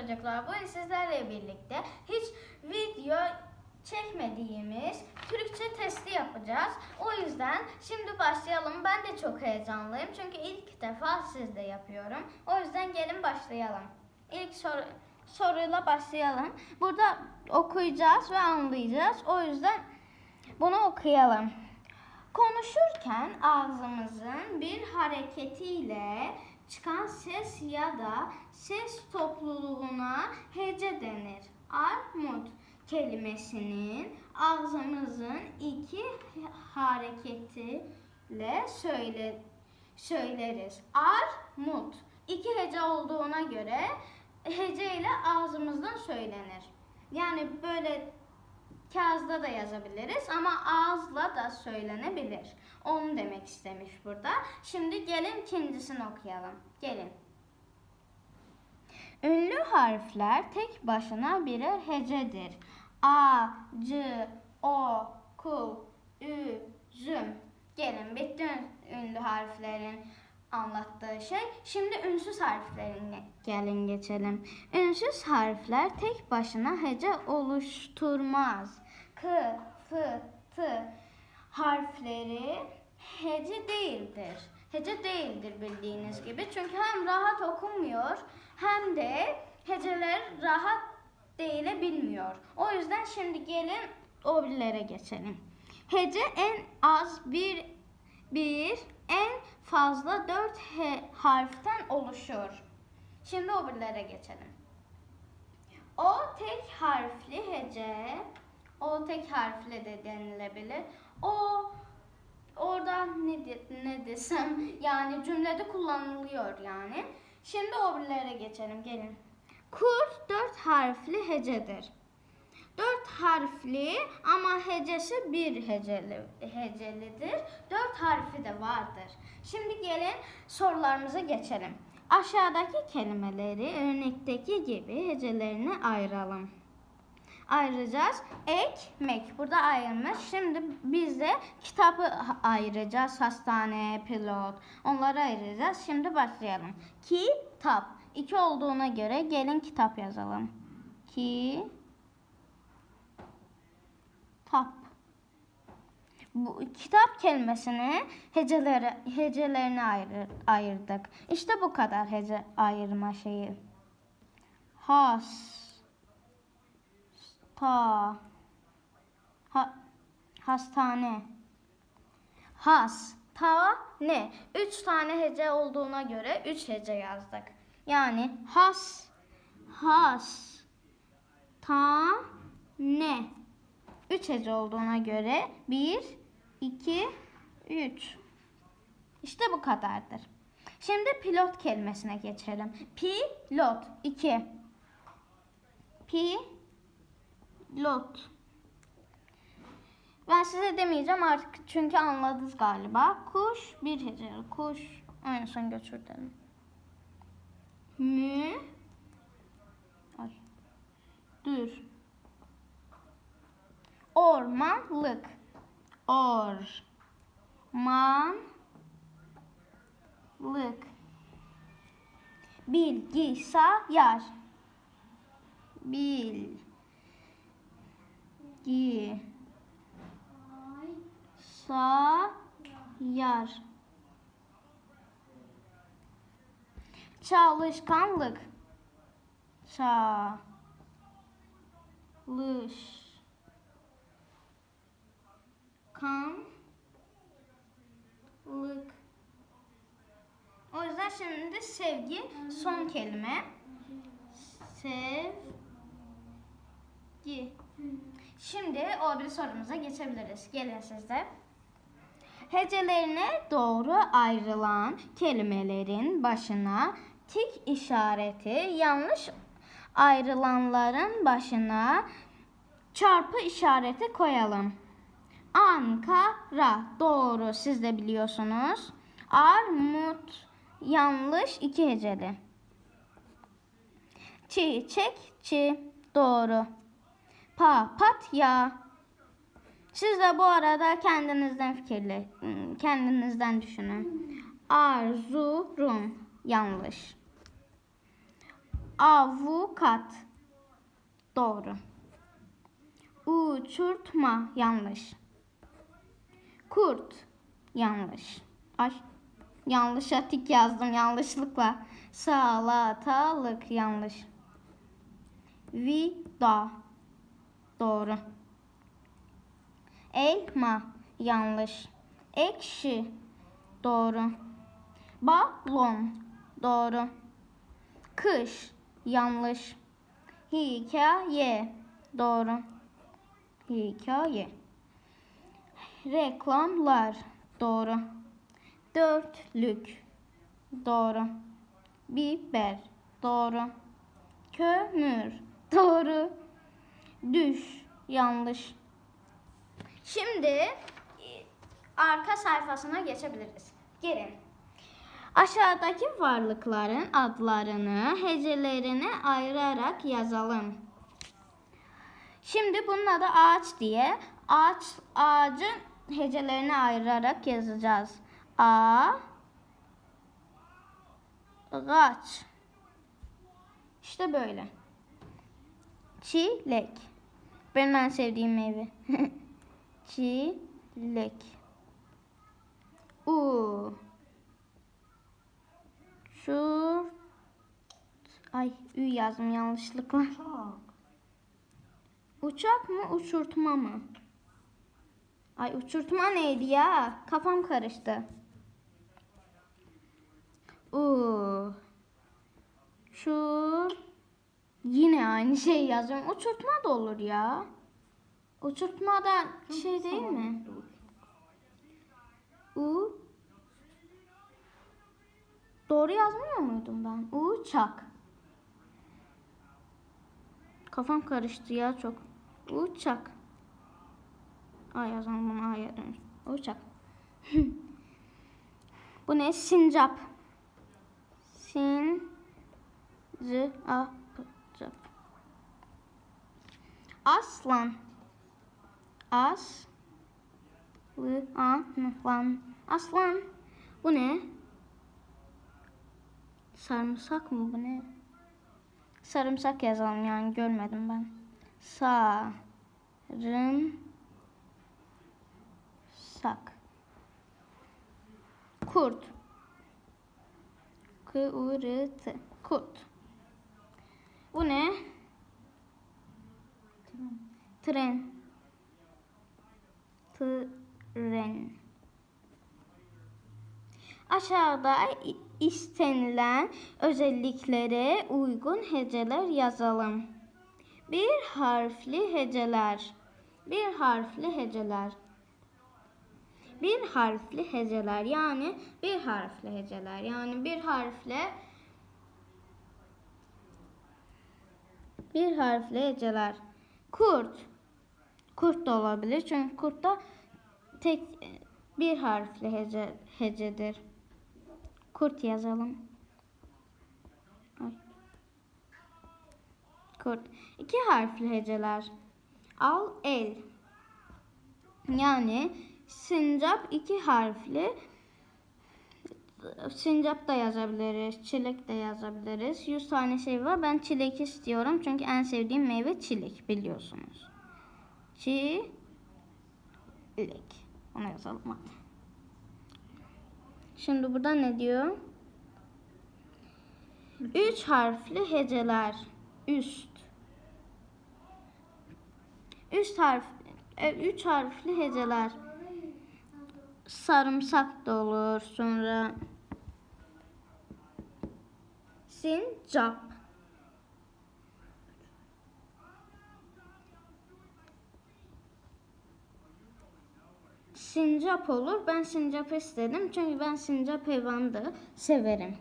çocuklar. Bugün sizlerle birlikte hiç video çekmediğimiz Türkçe testi yapacağız. O yüzden şimdi başlayalım. Ben de çok heyecanlıyım. Çünkü ilk defa sizde yapıyorum. O yüzden gelin başlayalım. İlk soru, soruyla başlayalım. Burada okuyacağız ve anlayacağız. O yüzden bunu okuyalım. Konuşurken ağzımızın bir hareketiyle çıkan ses ya da ses topluluğuna hece denir. Armut kelimesinin ağzımızın iki hareketiyle söyle, söyleriz. Armut iki hece olduğuna göre hece ile ağzımızdan söylenir. Yani böyle Kağızda da yazabiliriz ama ağızla da söylenebilir. Onu demek istemiş burada. Şimdi gelin ikincisini okuyalım. Gelin. Ünlü harfler tek başına birer hecedir. A, C, O, K, Ü, Züm. Gelin bitti ünlü harflerin anlattığı şey. Şimdi ünsüz harflerine gelin geçelim. Ünsüz harfler tek başına hece oluşturmaz. K, F, T harfleri hece değildir. Hece değildir bildiğiniz gibi. Çünkü hem rahat okunmuyor hem de heceler rahat değil bilmiyor. O yüzden şimdi gelin o geçelim. Hece en az bir bir en fazla dört he- harften oluşur. Şimdi o birlere geçelim. O tek harfli hece, o tek harfli de denilebilir. O orada ne, de- ne desem yani cümlede kullanılıyor yani. Şimdi o birlere geçelim gelin. Kurt dört harfli hecedir. Dört harfli ama hecesi bir heceli, hecelidir. Dört harfi de vardır. Şimdi gelin sorularımıza geçelim. Aşağıdaki kelimeleri örnekteki gibi hecelerini ayıralım. Ayıracağız. Ekmek. Burada ayrılmış. Şimdi biz de kitabı ayıracağız. Hastane, pilot. Onları ayıracağız. Şimdi başlayalım. Kitap. İki olduğuna göre gelin kitap yazalım. Ki Tap. Bu kitap kelimesini heceleri hecelerine ayır, ayırdık. İşte bu kadar hece ayırma şeyi. Has. Ta. Ha, hastane. Has. Ta. Ne? Üç tane hece olduğuna göre üç hece yazdık. Yani has. Has. Ta. Ne? 3 hece olduğuna göre 1, 2, 3. İşte bu kadardır. Şimdi pilot kelimesine geçelim. Pilot 2. Pilot. Ben size demeyeceğim artık çünkü anladınız galiba. Kuş bir heceli. Kuş. Son götürdüm. Mü. Bilgisayar. Bilgi. Sayar. Çalışkanlık. Çalış. Kanlık. O yüzden şimdi sevgi son kelime. Sevgi. Şimdi o bir sorumuza geçebiliriz. Gelin siz de. Hecelerine doğru ayrılan kelimelerin başına tik işareti, yanlış ayrılanların başına çarpı işareti koyalım. Ankara doğru siz de biliyorsunuz. Armut yanlış iki heceli. Çiçekçi doğru. Papatya. Siz de bu arada kendinizden fikirle, kendinizden düşünün. Arzurum yanlış. Avukat. Doğru. Uçurtma yanlış. Kurt yanlış. Ay yanlış atik yazdım yanlışlıkla. Salatalık yanlış. Vida doğru. Elma yanlış. Ekşi doğru. Balon doğru. Kış yanlış. Hikaye doğru. Hikaye. Reklamlar doğru. Dörtlük doğru. Biber doğru. Kömür doğru. Düş yanlış. Şimdi e, arka sayfasına geçebiliriz. Gelin. Aşağıdaki varlıkların adlarını, hecelerini ayırarak yazalım. Şimdi bunun adı ağaç diye ağaç ağacın hecelerini ayırarak yazacağız. A ağaç. İşte böyle. Çilek. Benim en sevdiğim meyve. Çilek. U. Şu. Ay ü yazdım yanlışlıkla. Uçak mı uçurtma mı? Ay uçurtma neydi ya? Kafam karıştı. U. Şu. Yine aynı şey yazıyorum. Uçurtma da olur ya. Uçurtma da şey değil mi? U. Doğru yazmıyor muydum ben? Uçak. Kafam karıştı ya çok. Uçak. Ay yazalım bunu A'ya dönüş. Uçak. Bu ne? Sincap. Sin. Z. A. Aslan. As. L. A. N. Lan. Aslan. Bu ne? Sarımsak mı bu ne? Sarımsak yazalım yani görmedim ben. Sarım sak. Kurt. Kıvırıtı. Kurt. Bu ne? Tren. Tren. Aşağıda istenilen özelliklere uygun heceler yazalım. Bir harfli heceler. Bir harfli heceler. Bir harfli heceler yani bir harfli heceler yani bir harfle bir harfli heceler. Kurt. Kurt da olabilir çünkü kurt da tek bir harfli hece, hecedir. Kurt yazalım. Kurt. İki harfli heceler. Al el. Yani sincap iki harfli. Sincap da yazabiliriz. Çilek de yazabiliriz. 100 tane şey var. Ben çilek istiyorum. Çünkü en sevdiğim meyve çilek biliyorsunuz. Çilek. Onu yazalım. Şimdi burada ne diyor? Üç harfli heceler. Üst. Üst harf, e, üç harfli heceler. Sarımsak da olur. Sonra sincap. Sincap olur. Ben sincap istedim. Çünkü ben sincap hayvanı severim.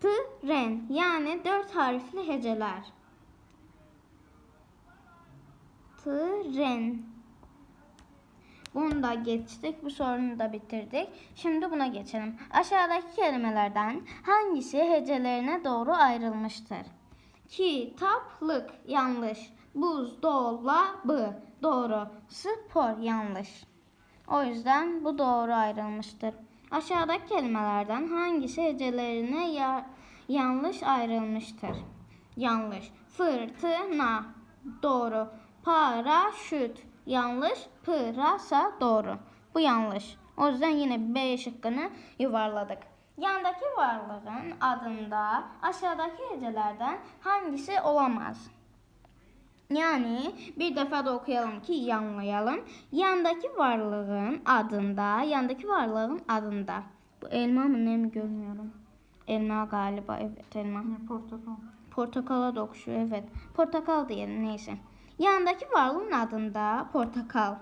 Tren yani dört harfli heceler. Tren. Bunu da geçtik. Bu sorunu da bitirdik. Şimdi buna geçelim. Aşağıdaki kelimelerden hangisi hecelerine doğru ayrılmıştır? Kitaplık yanlış. Buzdolabı doğru. Spor yanlış. O yüzden bu doğru ayrılmıştır. Aşağıdaki kelimelerden hangisi hecelerine ya- yanlış ayrılmıştır. Yanlış. Fırtına. Doğru. Paraşüt. Yanlış. Pırasa. Doğru. Bu yanlış. O yüzden yine B şıkkını yuvarladık. Yandaki varlığın adında aşağıdaki hecelerden hangisi olamaz? Yani bir defa da okuyalım ki iyi anlayalım. Yandaki varlığın adında, yandaki varlığın adında. Bu elma mı ne mi görmüyorum. Elma galiba evet elma. Ne portakal. Portakala da okşuyor evet. Portakal diyelim neyse. Yandaki varlığın adında portakal.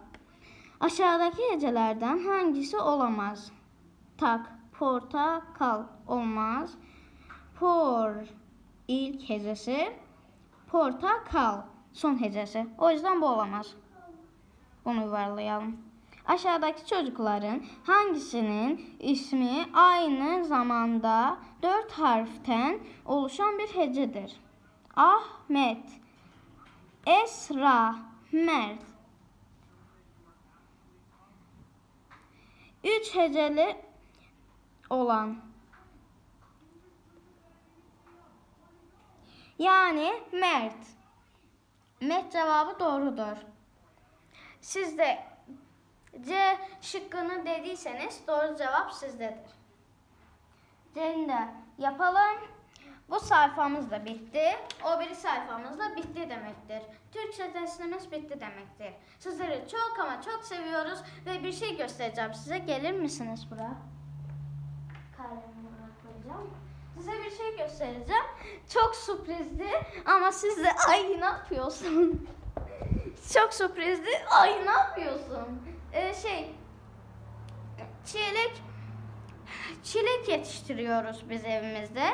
Aşağıdaki hecelerden hangisi olamaz? Tak, portakal olmaz. Por ilk hecesi. Portakal son hecesi. O yüzden bu olamaz. Bunu yuvarlayalım. Aşağıdaki çocukların hangisinin ismi aynı zamanda dört harften oluşan bir hecedir? Ahmet, Esra, Mert. Üç heceli olan. Yani Mert. Mert cevabı doğrudur. Siz de C şıkkını dediyseniz doğru cevap sizdedir. C'ni de yapalım. Bu sayfamız da bitti. O bir sayfamız da bitti demektir. Türkçe dersimiz bitti demektir. Sizleri çok ama çok seviyoruz ve bir şey göstereceğim size. Gelir misiniz buraya? Kalemi buraya koyacağım. Size bir şey göstereceğim. Çok sürprizdi ama siz de ay ne yapıyorsun? Çok sürprizdi. Ay ne yapıyorsun? Ee, şey çilek çilek yetiştiriyoruz biz evimizde.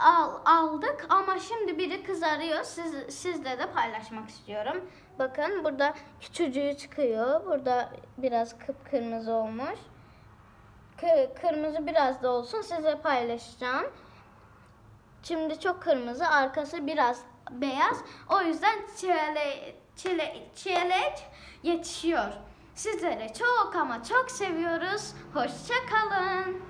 Al, aldık ama şimdi biri kızarıyor. Siz, sizle de paylaşmak istiyorum. Bakın burada küçücüğü çıkıyor. Burada biraz kıpkırmızı olmuş. Kı- kırmızı biraz da olsun size paylaşacağım. Şimdi çok kırmızı, arkası biraz beyaz. O yüzden çile, çile, çilek yetişiyor. Sizleri çok ama çok seviyoruz. Hoşça kalın.